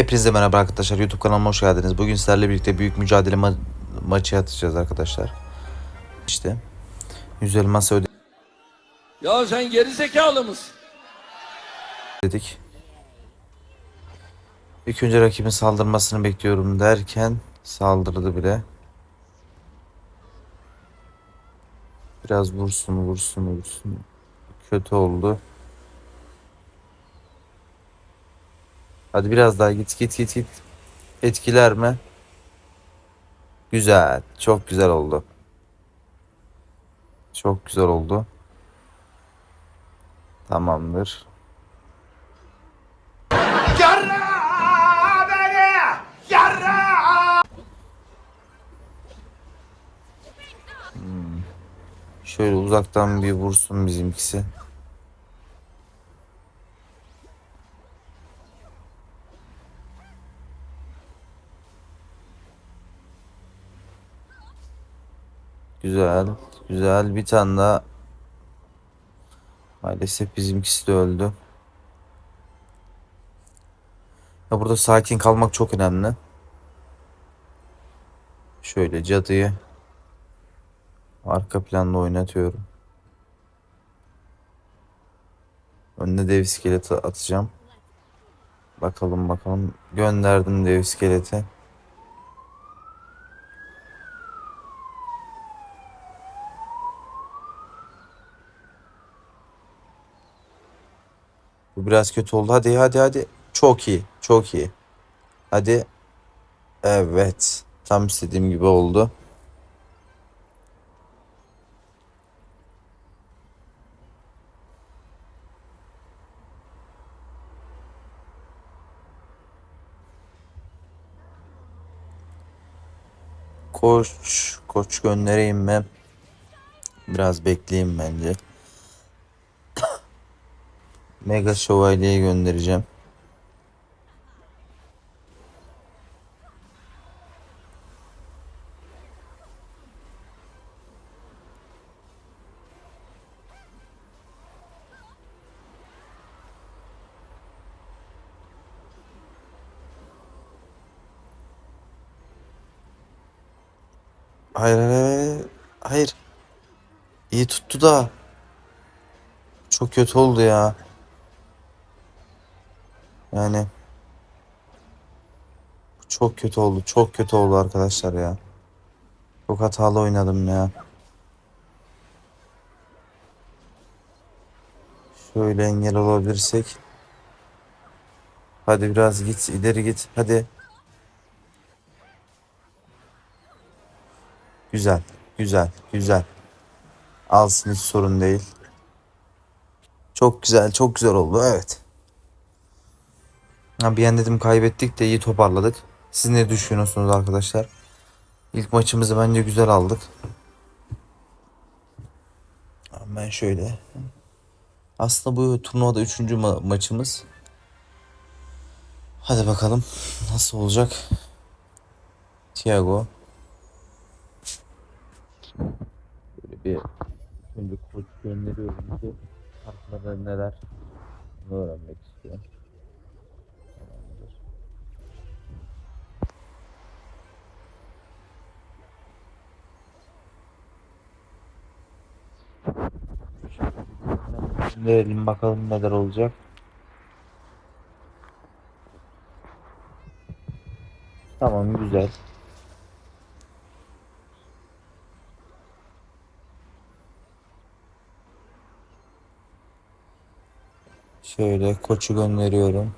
Hepinize merhaba arkadaşlar. YouTube kanalıma hoş geldiniz. Bugün sizlerle birlikte büyük mücadele ma- maçı atacağız arkadaşlar. İşte. 150 masa Ya sen geri zekalı mısın? ödedik. İlk önce rakibin saldırmasını bekliyorum derken saldırdı bile. Biraz vursun vursun vursun. Kötü oldu. Hadi biraz daha git git git git. Etkiler mi? Güzel. Çok güzel oldu. Çok güzel oldu. Tamamdır. Hmm. Şöyle uzaktan bir vursun bizimkisi. Güzel. Güzel. Bir tane daha. Maalesef bizimkisi de öldü. Ya burada sakin kalmak çok önemli. Şöyle cadıyı arka planda oynatıyorum. Önüne dev iskeleti atacağım. Bakalım bakalım. Gönderdim dev iskeleti. Bu biraz kötü oldu. Hadi hadi hadi. Çok iyi. Çok iyi. Hadi. Evet. Tam istediğim gibi oldu. Koç, koç göndereyim mi? Biraz bekleyeyim bence. Mega Şövalye'yi göndereceğim. Hayır hayır. Hayır. İyi tuttu da. Çok kötü oldu ya. Yani çok kötü oldu. Çok kötü oldu arkadaşlar ya. Çok hatalı oynadım ya. Şöyle engel olabilirsek. Hadi biraz git ileri git. Hadi. Güzel. Güzel. Güzel. Alsın hiç sorun değil. Çok güzel. Çok güzel oldu. Evet. Ha, bir an dedim kaybettik de iyi toparladık. Siz ne düşünüyorsunuz arkadaşlar? İlk maçımızı bence güzel aldık. Ben şöyle. Aslında bu turnuvada üçüncü ma- maçımız. Hadi bakalım nasıl olacak. Thiago. Böyle bir önce koç gönderiyorum ki arkada neler öğrenmek istiyorum. Gönderelim bakalım neler olacak. Tamam güzel. Şöyle koçu gönderiyorum.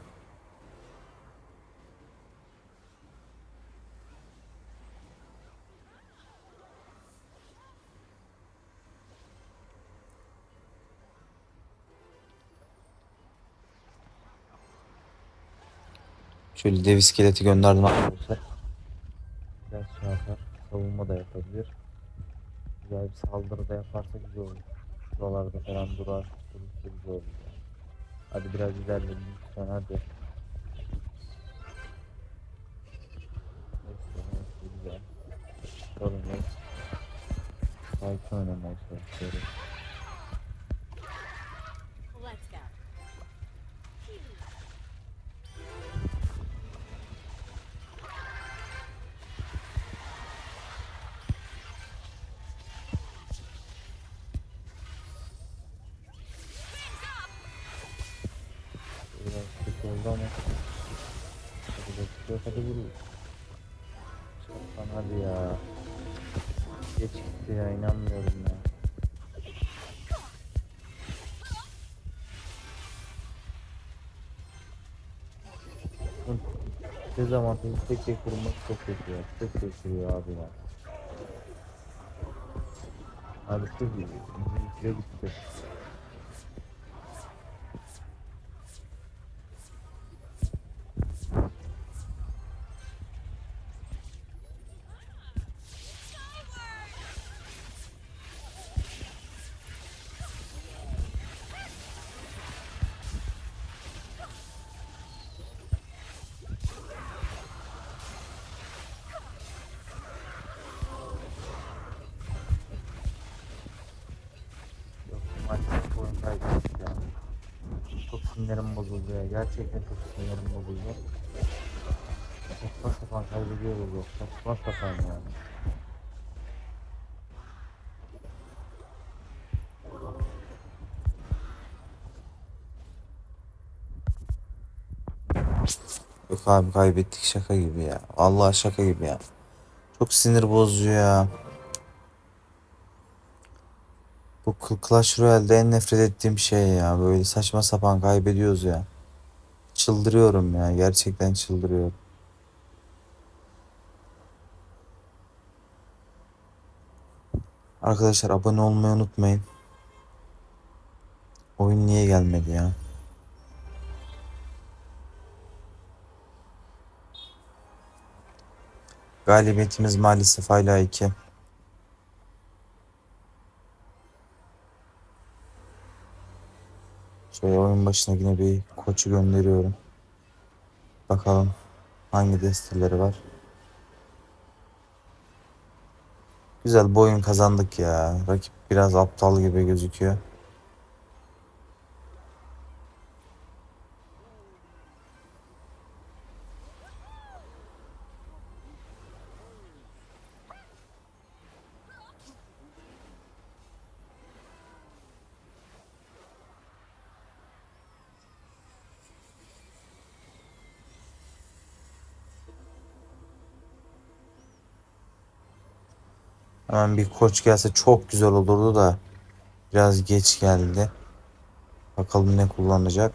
Şöyle dev iskeleti gönderdim arkadaşlar. Biraz şey yapar. Savunma da yapabilir. Güzel bir saldırı da yaparsa güzel olur. Şuralarda falan durar. Durursa güzel olur. Hadi biraz ilerleyelim lütfen hadi. Sorun yok. Sakin oynamaya çalışıyorum. Hadi vur. Çarpan hadi ya. Geç gitti ya inanmıyorum ya. Dezavantajı tek tek vurmak çok kötü ya. Tek tek vuruyor abi ya. Abi çok iyi. İngilizce gitti. Oyun kaybettik ya. Çok sinirim bozuldu ya. Gerçekten çok sinirim bozuldu. Saçma sapan kaybediyoruz yok. Saçma sapan yani. Yok abi kaybettik şaka gibi ya. Allah şaka gibi ya. Çok sinir bozucu ya. Bu Cl- Clash Royale'de en nefret ettiğim şey ya. Böyle saçma sapan kaybediyoruz ya. Çıldırıyorum ya. Gerçekten çıldırıyorum. Arkadaşlar abone olmayı unutmayın. Oyun niye gelmedi ya? Galibiyetimiz maalesef hala 2. Şöyle oyun başına yine bir koçu gönderiyorum. Bakalım hangi desteleri var. Güzel bu oyun kazandık ya. Rakip biraz aptal gibi gözüküyor. Hemen bir koç gelse çok güzel olurdu da biraz geç geldi. Bakalım ne kullanacak.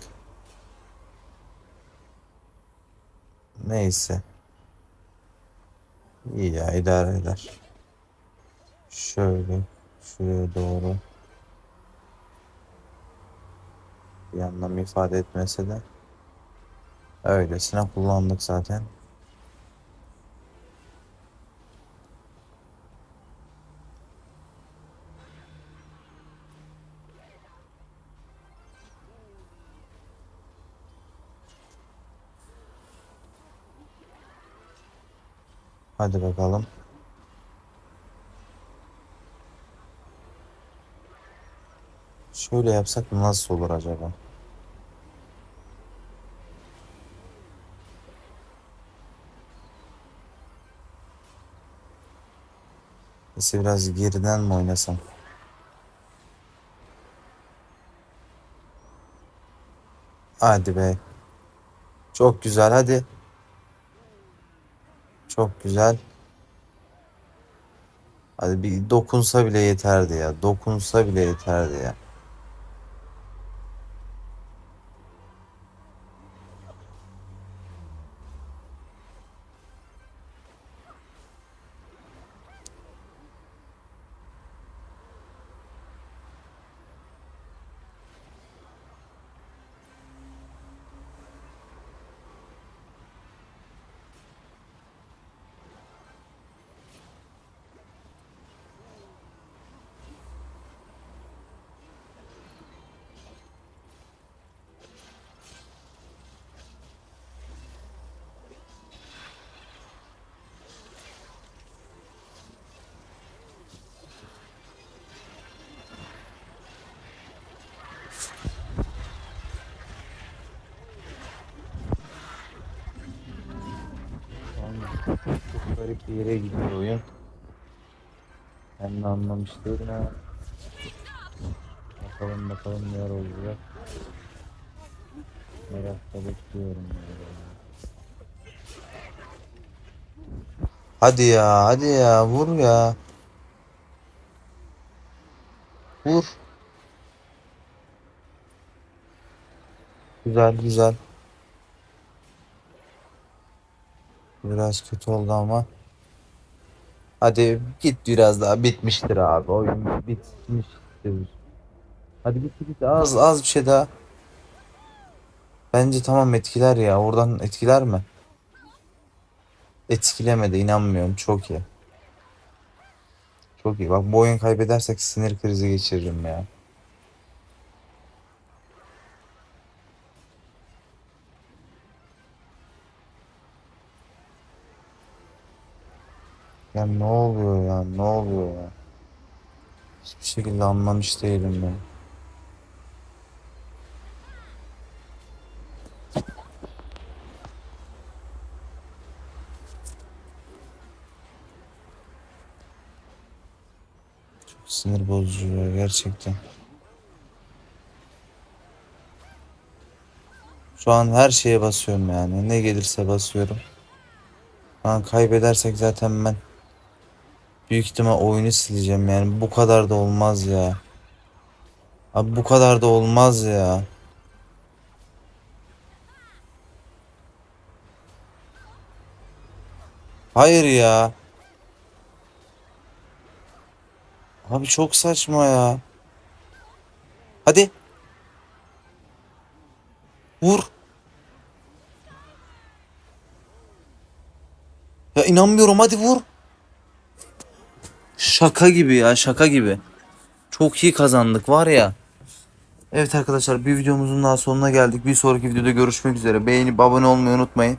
Neyse. İyi ya idare eder. Şöyle şuraya doğru. Bir anlam ifade etmese de öylesine kullandık zaten. Hadi bakalım. Şöyle yapsak nasıl olur acaba? Neyse biraz geriden mi oynasam? Hadi be. Çok güzel hadi. Çok güzel. Hadi bir dokunsa bile yeterdi ya. Dokunsa bile yeterdi ya. Yani çok garip bir yere gidiyor oyun. Ben de anlamış ama. Bakalım bakalım neler olacak. Merakla bekliyorum. Hadi ya hadi ya vur ya. Vur. Güzel güzel. Biraz kötü oldu ama. Hadi git biraz daha bitmiştir abi. Oyun bitmiştir. Hadi bit bit az az bir şey daha. Bence tamam etkiler ya. Oradan etkiler mi? Etkilemedi inanmıyorum. Çok iyi. Çok iyi. Bak bu oyun kaybedersek sinir krizi geçiririm ya. Ya ne oluyor ya? Ne oluyor ya? Hiçbir şekilde anlamış değilim ben. Çok sinir bozucu ya gerçekten. Şu an her şeye basıyorum yani. Ne gelirse basıyorum. An kaybedersek zaten ben büyük ihtimal oyunu sileceğim yani. Bu kadar da olmaz ya. Abi bu kadar da olmaz ya. Hayır ya. Abi çok saçma ya. Hadi. Vur. Ya inanmıyorum hadi vur. Şaka gibi ya şaka gibi. Çok iyi kazandık var ya. Evet arkadaşlar bir videomuzun daha sonuna geldik. Bir sonraki videoda görüşmek üzere. Beğenip abone olmayı unutmayın.